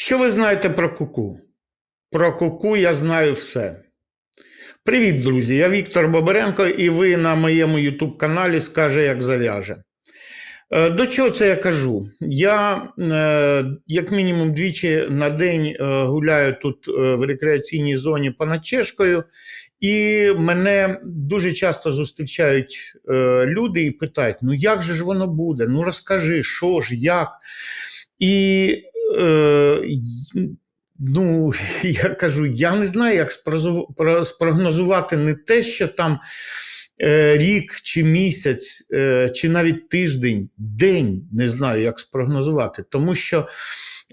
Що ви знаєте про куку? Про куку я знаю все. Привіт, друзі! Я Віктор Бобаренко, і ви на моєму YouTube каналі Скаже, як зав'яже. Е, До чого це я кажу? Я, е, як мінімум, двічі на день е, гуляю тут в рекреаційній зоні понад Чешкою, і мене дуже часто зустрічають люди і питають: ну як же ж воно буде? Ну розкажи, що ж, як? І е, ну, я кажу, я не знаю, як спрогнозувати не те, що там е, рік чи місяць, е, чи навіть тиждень, день не знаю, як спрогнозувати. Тому що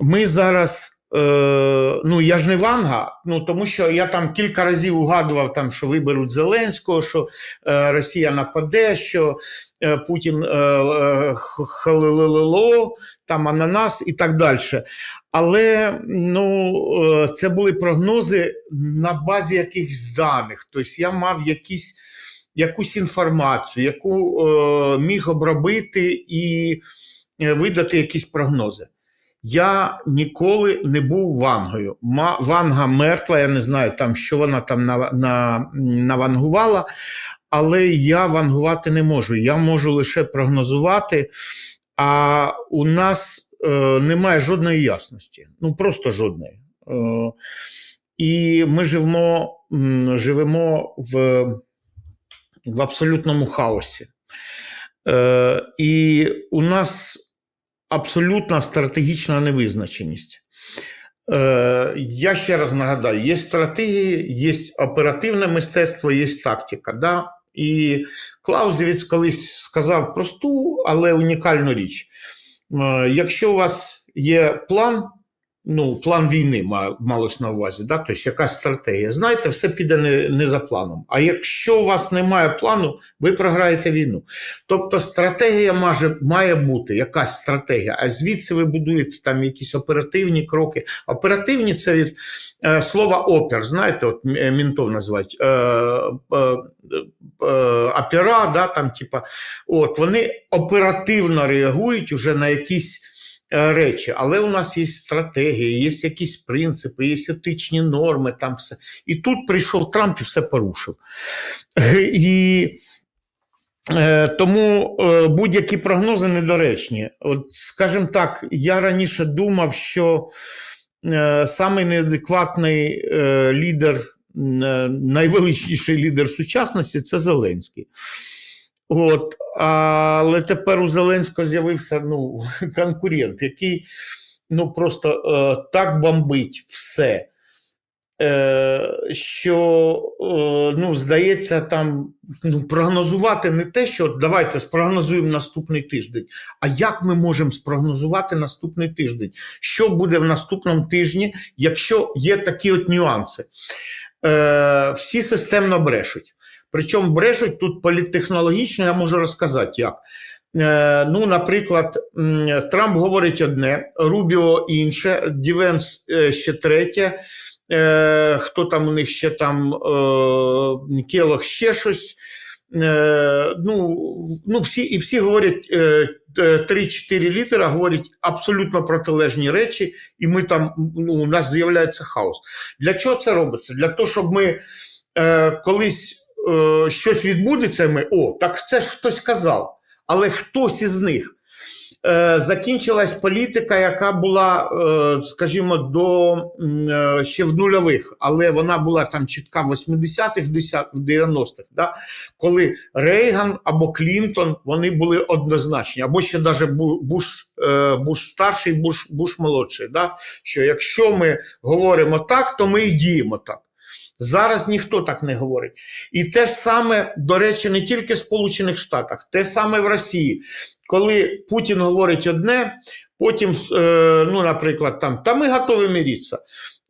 ми зараз. Е, ну, я ж не Ванга, ну тому що я там кілька разів угадував, там, що виберуть Зеленського, що е, Росія нападе, що е, Путін е, е, х- халилилило, там ананас і так далі. Але ну, е, це були прогнози на базі якихось даних. Тобто я мав якісь, якусь інформацію, яку е, міг обробити і е, видати якісь прогнози. Я ніколи не був вангою. Ванга мертва, я не знаю, там, що вона там на, на, навангувала, але я вангувати не можу. Я можу лише прогнозувати, а у нас е, немає жодної ясності. Ну просто жодної. Е, і ми живемо, живемо в, в абсолютному хаосі. Е, і у нас абсолютна стратегічна невизначеність. Е, я ще раз нагадаю: є стратегії, є оперативне мистецтво, є тактика. Да? І Клаузевіц колись сказав просту, але унікальну річ. Е, Якщо у вас є план, ну, план війни ма- малось на увазі, да? тобто якась стратегія, знаєте, все піде не, не за планом. А якщо у вас немає плану, ви програєте війну. Тобто стратегія має, має бути, якась стратегія, а звідси ви будуєте там якісь оперативні кроки. Оперативні це від е, слова опер, знаєте, от е, мінтов називають е, е, е, опера, да, там, типа, от, вони оперативно реагують уже на якісь речі, але у нас є стратегія, є якісь принципи, є етичні норми, там все. І тут прийшов Трамп і все порушив. І Е, Тому е, будь-які прогнози недоречні. От, скажімо так, я раніше думав, що е, самий неадекватний е, лідер, е, найвеличніший лідер сучасності це Зеленський. От, але тепер у Зеленського з'явився ну, конкурент, який ну, просто е, так бомбить все. Е, що е, ну, здається, там ну, прогнозувати не те, що давайте спрогнозуємо наступний тиждень, а як ми можемо спрогнозувати наступний тиждень? Що буде в наступному тижні, якщо є такі от нюанси? Е, всі системно брешуть. Причому брешуть тут політтехнологічно, я можу розказати як. Е, ну, наприклад, Трамп говорить одне, Рубіо інше, Дівенс е, ще третє. Е, хто там у них ще там Келох ще щось. Ну, ну, всі, і всі говорять е, е, 3-4 літера, говорять абсолютно протилежні речі, і ми там, ну, у нас з'являється хаос. Для чого це робиться? Для того, щоб ми колись е, щось відбудеться, ми о, так це ж хтось казав, але хтось із них. Е, закінчилась політика, яка була, е, скажімо, до ще в нульових, але вона була там чітка в 80-х, в 90-х, да? коли Рейган або Клінтон вони були однозначні, або ще навіть Буш, Буш старший, Буш, Буш молодший. Да? Що якщо ми говоримо так, то ми і діємо так. Зараз ніхто так не говорить. І те ж саме, до речі, не тільки в Сполучених Штатах, те саме в Росії. Коли Путін говорить одне, потім, е, ну, наприклад, там, та ми готові миритися.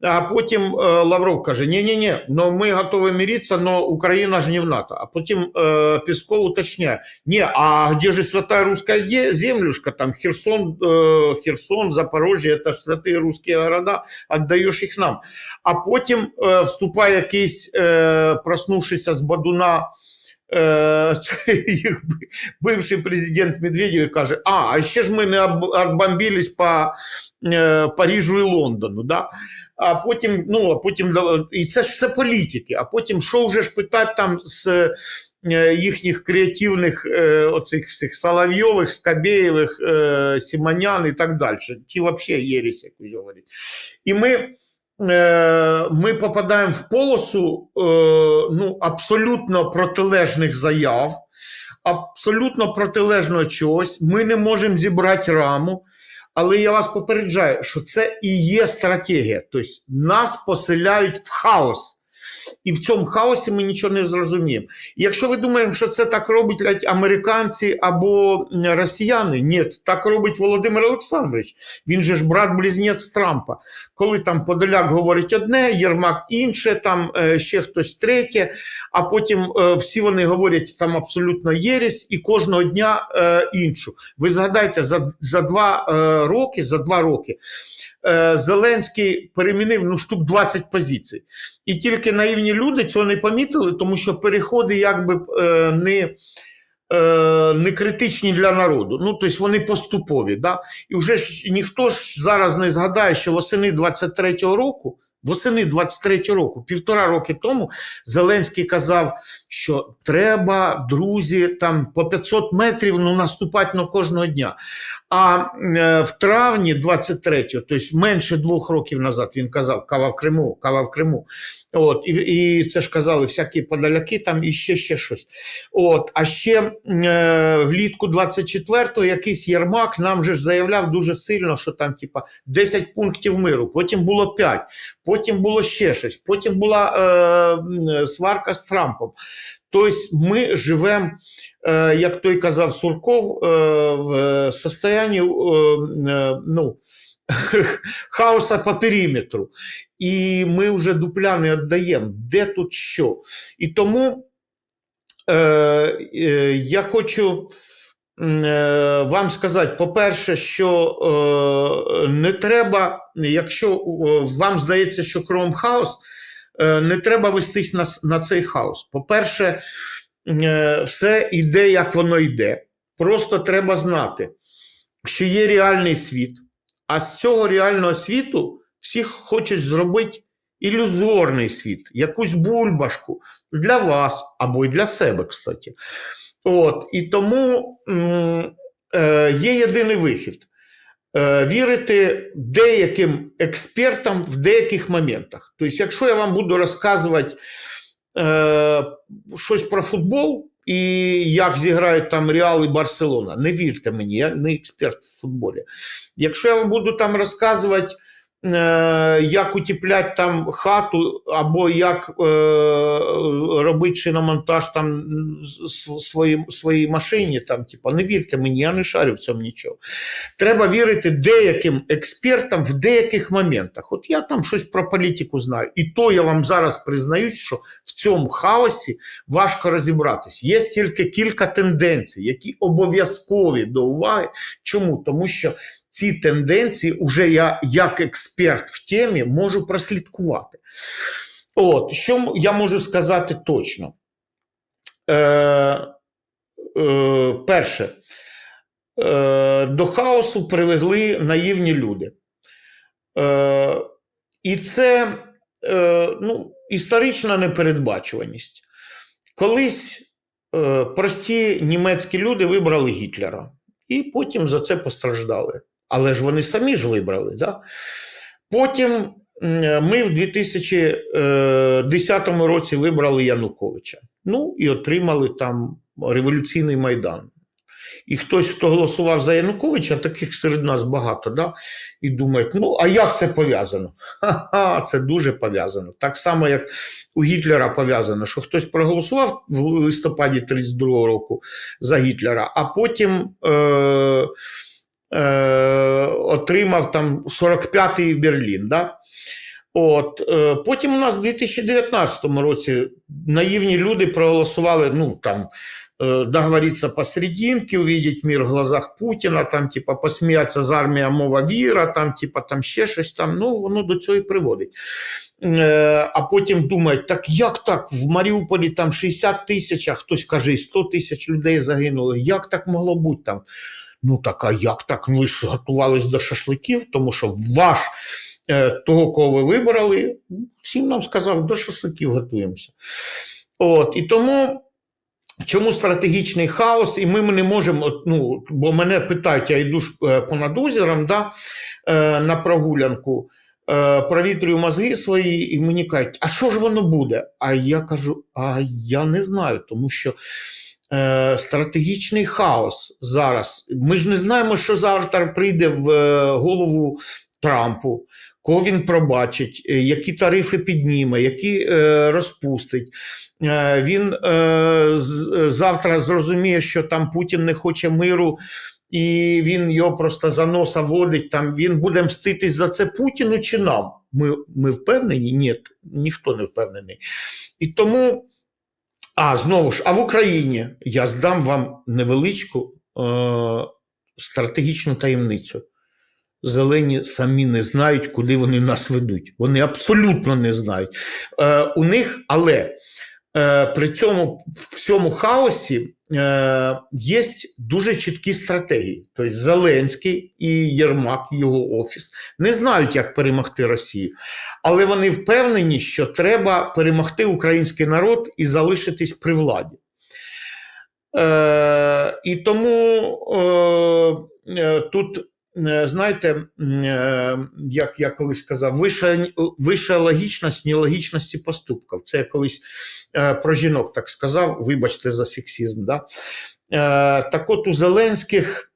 А потім е, Лавров каже: ні ні ні но ми готові миритися, но Україна ж не в НАТО. А потім е, Пісков уточняє: ні, а де ж свята руська землюшка, там Херсон, е, Херсон, Запорожжя, це ж святі русські города, віддаєш їх нам. А потім е, вступає якийсь, е, проснувшися з Бадуна це їх бивший президент Медведєв каже: А, а ще ж ми не отбомбились по е, Парижу і Лондону. Да? А потім, ну, а потім, і це ж все політики. А потім, що вже ж питати там з е, їхніх креативних е, оцих всіх Соловйових, Скабєєвих, е, Сімонян і так далі. Ті взагалі єресь, як ви говорите. І ми, е, ми попадаємо в полосу е, ну, абсолютно протилежних заяв, абсолютно протилежного чогось. Ми не можемо зібрати раму. Але я вас попереджаю, що це і є стратегія. Тобто нас поселяють в хаос. І в цьому хаосі ми нічого не зрозуміємо. Якщо ви думаєте, що це так роблять американці або росіяни, ні, так робить Володимир Олександрович. Він же ж брат-близнець Трампа. Коли там Подоляк говорить одне, Єрмак інше, там е, ще хтось третє, а потім е, всі вони говорять там абсолютно єресь і кожного дня е, іншу. Ви згадайте, за, за два роки, за два роки Зеленський перемінив ну, штук 20 позицій. І тільки наївні люди цього не помітили, тому що переходи якби е, не, е, не критичні для народу. Ну, тобто вони поступові. Да? І вже ж ніхто ж зараз не згадає, що восени 23-го року. Восени 23 року, півтора роки тому, Зеленський казав, що треба, друзі, там по 500 метрів ну, наступати на кожного дня. А е, в травні 23-го, тобто менше двох років назад, він казав кава в Криму, кава в Криму. От, і, і це ж казали всякі подаляки, там і ще, ще щось. От, а ще е, влітку 24-го якийсь Єрмак нам же ж заявляв дуже сильно, що там, типа, 10 пунктів миру, потім було 5, потім було ще щось, потім була е, сварка з Трампом. Тобто ми живемо, е, як той казав Сурков, е, в состоянні е, е, ну, хаоса по периметру. І ми вже дупля не віддаємо, де тут що. І тому я хочу вам сказати, по-перше, що е, не треба, якщо вам здається, що кругом хаос, не треба вестись на, на цей хаос. По-перше, е, все йде, як воно йде. Просто треба знати, що є реальний світ, а з цього реального світу всі хочуть зробити ілюзорний світ, якусь бульбашку для вас або й для себе, кстати. От, і тому е, є єдиний вихід. Е, вірити деяким експертам в деяких моментах. Тобто, якщо я вам буду розказувати е, щось про футбол і як зіграють там Реал і Барселона, не вірте мені, я не експерт в футболі. Якщо я вам буду там розказувати, як утепляти там хату, або як е, робити шиномонтаж там своїй, своїй машині, там, типу, не вірте мені, я не шарю в цьому нічого. Треба вірити деяким експертам в деяких моментах. От я там щось про політику знаю. І то я вам зараз признаюсь, що в цьому хаосі важко розібратись. Є тільки кілька тенденцій, які обов'язкові до уваги. Чому? Тому що ці тенденції вже я, як експерт в темі, можу прослідкувати. От, що я можу сказати точно? Е, е, перше, е, до хаосу привезли наївні люди. Е, і це е, ну, історична непередбачуваність. Колись е, прості німецькі люди вибрали Гітлера і потім за це постраждали. Але ж вони самі ж вибрали. Да? Потім ми в 2010 році вибрали Януковича. Ну і отримали там революційний майдан. І хтось, хто голосував за Януковича, таких серед нас багато, да? і думають, ну а як це пов'язано? Ха-ха, це дуже пов'язано. Так само, як у Гітлера пов'язано, що хтось проголосував в листопаді 32-го року за Гітлера, а потім е, е, отримав там 45-й Берлін. Да? От, е, потім у нас в 2019 році наївні люди проголосували, ну там э, договориться посерединке, увидеть мир в глазах Путіна, там, типа, посміятися з армія мова віра, там, типа, там ще щось там, ну, воно до цього і приводить. Е, а потім думають, так як так, в Маріуполі там 60 тисяч, а хтось каже, 100 тисяч людей загинуло, як так могло бути там? Ну так, а як так? Ви ж готувались до шашликів, тому що ваш е, того, кого ви вибрали, всім нам сказав, до шашликів готуємося. От, і тому. Чому стратегічний хаос, і ми не можемо, ну, бо мене питають, я йду ж е, понад озером да, е, на прогулянку, провітрюю мозги свої, і мені кажуть, а що ж воно буде? А я кажу, а я не знаю, тому що е, стратегічний хаос зараз. Ми ж не знаємо, що завтра прийде в е, голову Трампу, кого він пробачить, е, які тарифи підніме, які розпустить. Він е, завтра зрозуміє, що там Путін не хоче миру, і він його просто за носа водить. Там він буде мститись за це Путіну чи нам? Ми, ми впевнені? Ні, ніхто не впевнений. І тому, а знову ж, а в Україні я здам вам невеличку е, стратегічну таємницю. Зелені самі не знають, куди вони нас ведуть. Вони абсолютно не знають. Е, у них, але е, при цьому всьому хаосі е, є дуже чіткі стратегії. Тобто Зеленський і Єрмак, і його офіс, не знають, як перемогти Росію. Але вони впевнені, що треба перемогти український народ і залишитись при владі. Е, і тому е, е, тут, знаєте, е, як я колись казав, вища, вища логічність нелогічності поступків. Це я колись е, про жінок так сказав, вибачте за сексизм. Да? Е, так от у Зеленських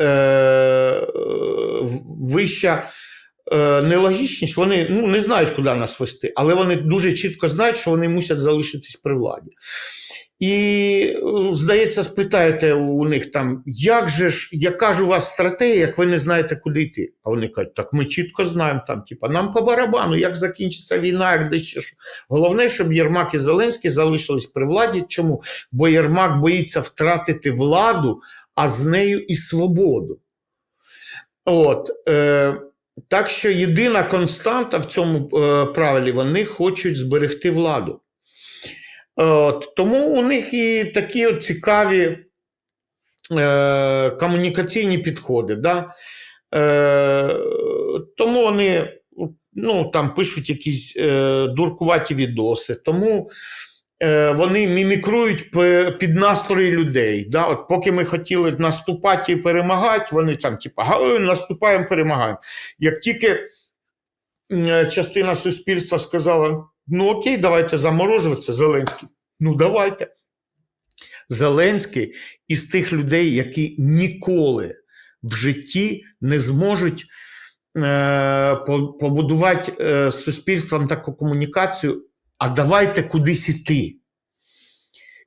е, вища е, нелогічність, вони ну, не знають, куди нас вести, але вони дуже чітко знають, що вони мусять залишитись при владі. І, е, здається, спитаєте у них там, як же ж, яка ж у вас стратегія, як ви не знаєте, куди йти? А вони кажуть, так ми чітко знаємо, там, типа, нам по барабану, як закінчиться війна, як де ще що. Головне, щоб Єрмак і Зеленський залишились при владі. Чому? Бо Єрмак боїться втратити владу, а з нею і свободу. От, е, так що єдина константа в цьому е, правилі вони хочуть зберегти владу. От, тому у них і такі от цікаві е, комунікаційні підходи. Да? Е, тому вони ну, там пишуть якісь е, дуркуваті відоси. Тому е, вони мімікрують під настрої людей. Да? От поки ми хотіли наступати і перемагати, вони там, типу, наступаємо, перемагаємо. Як тільки е, частина суспільства сказала: ну окей, давайте заморожуватися, Зеленський. Ну, давайте. Зеленський із тих людей, які ніколи в житті не зможуть е, по- побудувати е, з суспільством таку комунікацію, а давайте кудись іти.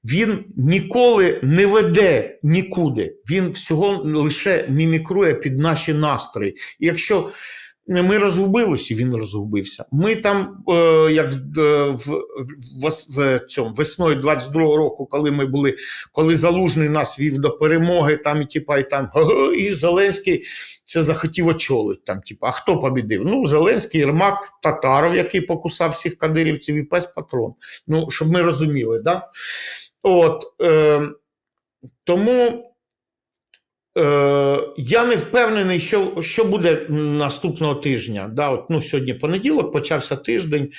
Він ніколи не веде нікуди. Він всього лише мімікрує під наші настрої. І якщо ми розгубилися, він розгубився. Ми там, е, як е, в, в, в цьому весною 22-го року, коли ми були, коли Залужний нас вів до перемоги, там і типа, і там і Зеленський це захотів очолити. Там, типа, а хто побідив? Ну, Зеленський, Єрмак, Татаров, який покусав всіх кадирівців, і пес патрон. Ну, щоб ми розуміли, да? От, е, тому. Е, я не впевнений, що, що буде наступного тижня. Да, от, ну, сьогодні понеділок, почався тиждень.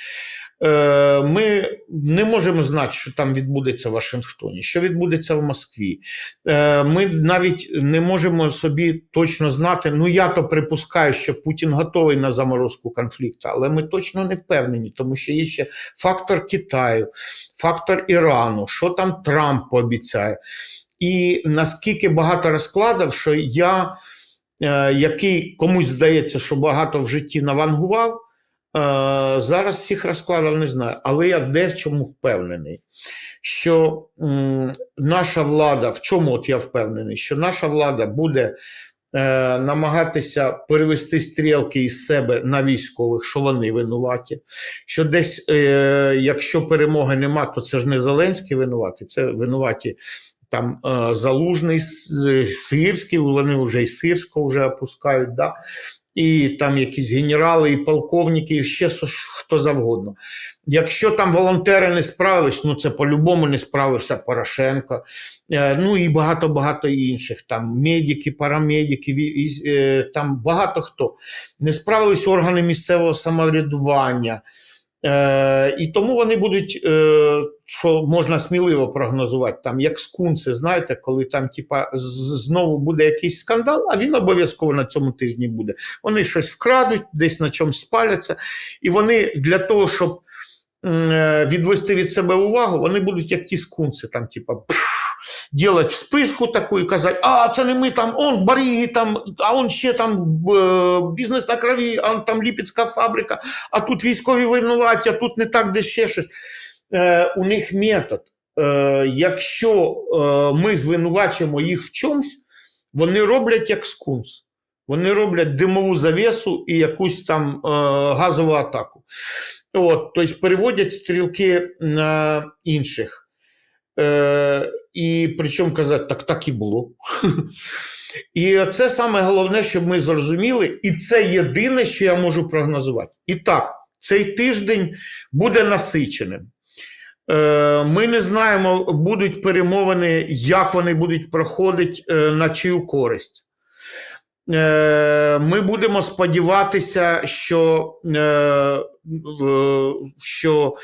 Е, ми не можемо знати, що там відбудеться в Вашингтоні, що відбудеться в Москві. Е, ми навіть не можемо собі точно знати. Ну, я то припускаю, що Путін готовий на заморозку конфлікту, але ми точно не впевнені, тому що є ще фактор Китаю, фактор Ірану, що там Трамп пообіцяє. І наскільки багато розкладів, що я, е, який комусь здається, що багато в житті навангував, е, зараз всіх розкладів не знаю. Але я де в чому впевнений, що м, наша влада, в чому от я впевнений, що наша влада буде е, намагатися перевести стрілки із себе на військових, що вони винуваті. Що десь, е, якщо перемоги нема, то це ж не Зеленський винуватий, це винуваті там е, Залужний, е, Сирський, вони вже і Сирського вже опускають. Да? І там якісь генерали, і полковники, і ще хто завгодно. Якщо там волонтери не справились, ну це по-любому не справився Порошенко, е, ну і багато-багато інших. Там медики, парамедики, там багато хто. Не справились органи місцевого самоврядування. Е, і тому вони будуть, е, що можна сміливо прогнозувати, там як скунси, знаєте, коли там типа, знову буде якийсь скандал, а він обов'язково на цьому тижні буде. Вони щось вкрадуть, десь на чомусь спаляться, і вони для того, щоб е, відвести від себе увагу, вони будуть як ті скунси, там, типа, делать вспишку таку і казати, а це не ми там, он бариги там, а он ще там бізнес на крові, а там ліпецька фабрика, а тут військові винуваті, а тут не так, де ще щось. Е, у них метод. Е, якщо е, ми звинувачуємо їх в чомусь, вони роблять як скунс. Вони роблять димову завісу і якусь там е, газову атаку. От, тобто переводять стрілки на інших. Е, і причому казати, так так і було. І це саме головне, щоб ми зрозуміли, і це єдине, що я можу прогнозувати. І так, цей тиждень буде насиченим. Е, Ми не знаємо, будуть перемовини, як вони будуть проходити, е, на чию користь. Ми будемо сподіватися, що, що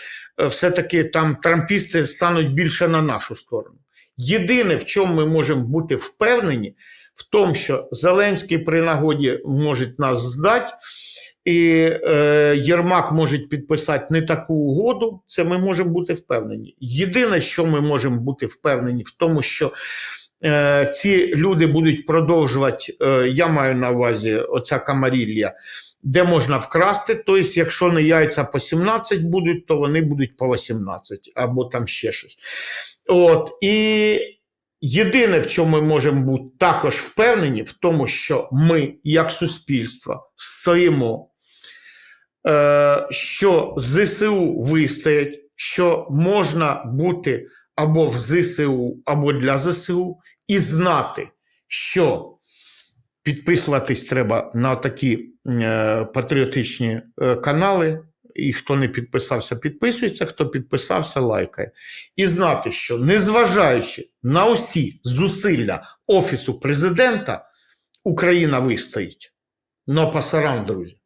все-таки там трампісти стануть більше на нашу сторону. Єдине, в чому ми можемо бути впевнені, в тому, що Зеленський при нагоді може нас здати, і е, Єрмак може підписати не таку угоду, це ми можемо бути впевнені. Єдине, що ми можемо бути впевнені, в тому, що е, ці люди будуть продовжувати, е, я маю на увазі оця камарілля, де можна вкрасти. Тобто, якщо не яйця по 17 будуть, то вони будуть по 18 або там ще щось. От, і єдине, в чому ми можемо бути також впевнені, в тому, що ми, як суспільство, стоїмо, е, що ЗСУ вистоять, що можна бути або в ЗСУ, або для ЗСУ, і знати, що підписуватись треба на такі патріотичні е, канали. І хто не підписався, підписується, хто підписався, лайкає. І знати, що незважаючи на усі зусилля Офісу президента, Україна вистоїть. Но пасарам, друзі.